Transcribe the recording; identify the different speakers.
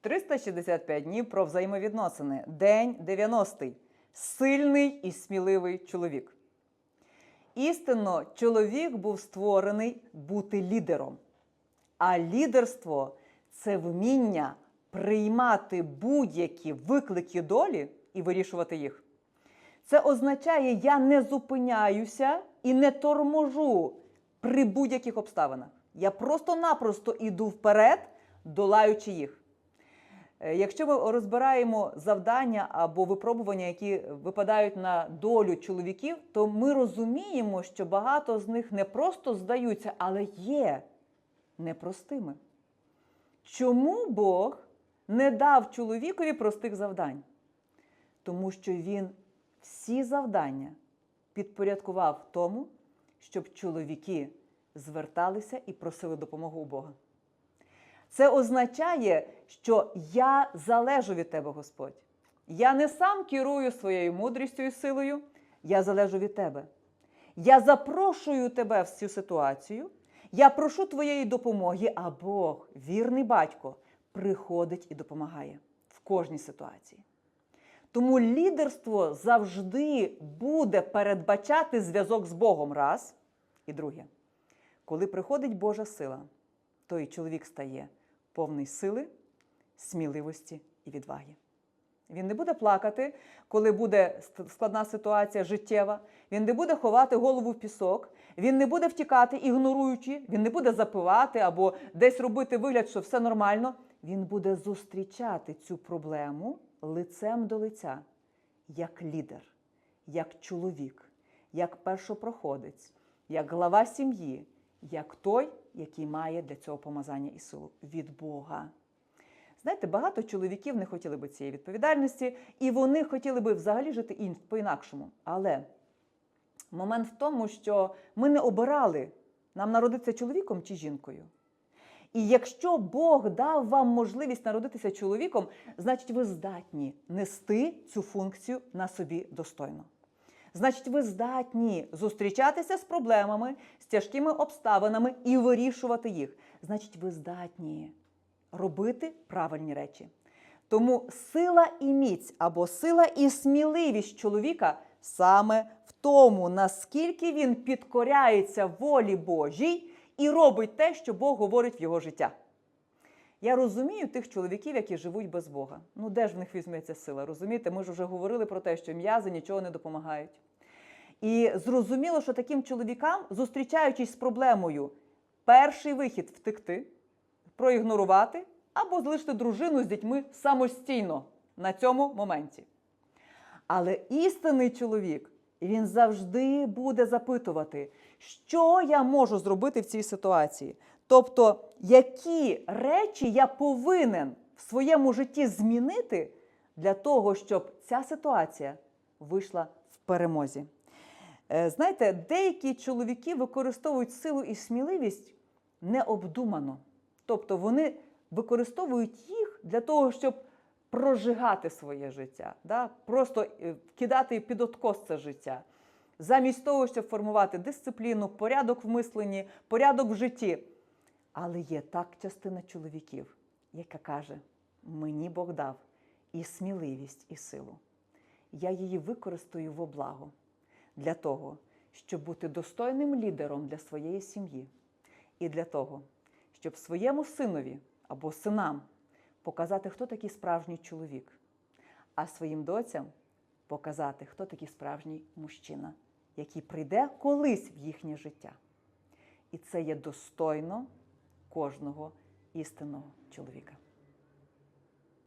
Speaker 1: 365 днів про взаємовідносини. День 90-й. Сильний і сміливий чоловік. Істинно, чоловік був створений бути лідером. А лідерство це вміння приймати будь-які виклики долі і вирішувати їх. Це означає, я не зупиняюся і не торможу при будь-яких обставинах. Я просто-напросто іду вперед, долаючи їх. Е, Якщо ми розбираємо завдання або випробування, які випадають на долю чоловіків, то ми розуміємо, що багато з них не просто здаються, але є непростими. Чому Бог не дав чоловікові простих завдань? Тому що він всі завдання підпорядкував тому, щоб чоловіки зверталися і просили допомогу у Бога. Це означає, що я залежу від тебе, Господь. Я не сам керую своєю мудрістю і силою, я залежу від тебе. Я запрошую тебе в цю ситуацію, я прошу твоєї допомоги, а Бог, вірний батько, приходить і допомагає в кожній ситуації. Тому лідерство завжди буде передбачати зв'язок з Богом раз. І друге, коли приходить Божа сила, то і чоловік стає повний сили, сміливості і відваги. Він не буде плакати, коли буде складна ситуація життєва. Він не буде ховати голову в пісок, він не буде втікати, ігноруючи, він не буде запивати або десь робити вигляд, що все нормально. Він буде зустрічати цю проблему лицем до лиця, як лідер, як чоловік, як першопроходець, як глава сім'ї, як той, який має для цього помазання і силу від Бога. Знаєте, багато чоловіків не хотіли би цієї відповідальності, і вони хотіли би взагалі жити по-інакшому. Але момент в тому, що ми не обирали нам народитися чоловіком чи жінкою. І якщо Бог дав вам можливість народитися чоловіком, значить ви здатні нести цю функцію на собі достойно. Значить, ви здатні зустрічатися з проблемами, з тяжкими обставинами і вирішувати їх. Значить, ви здатні робити правильні речі. Тому сила і міць або сила і сміливість чоловіка саме в тому, наскільки він підкоряється волі Божій і робить те, що Бог говорить в його життя. Я розумію тих чоловіків, які живуть без Бога. Ну де ж в них візьметься сила? Розумієте, ми ж вже говорили про те, що м'язи нічого не допомагають. І зрозуміло, що таким чоловікам, зустрічаючись з проблемою, перший вихід втекти, проігнорувати або залишити дружину з дітьми самостійно на цьому моменті. Але істинний чоловік, він завжди буде запитувати, що я можу зробити в цій ситуації. Тобто, які речі я повинен в своєму житті змінити для того, щоб ця ситуація вийшла в перемозі. Е, Знаєте, деякі чоловіки використовують силу і сміливість необдумано. Тобто вони використовують їх для того, щоб прожигати своє життя, да? просто е, кидати під откос це життя. Замість того, щоб формувати дисципліну, порядок в мисленні, порядок в житті. Але є так частина чоловіків, яка каже: мені Бог дав і сміливість, і силу. Я її використаю во благо для того, щоб бути достойним лідером для своєї сім'ї, і для того, щоб своєму синові або синам показати, хто такий справжній чоловік, а своїм доцям показати, хто такий справжній мужчина, який прийде колись в їхнє життя. І це є достойно кожного істинного чоловіка.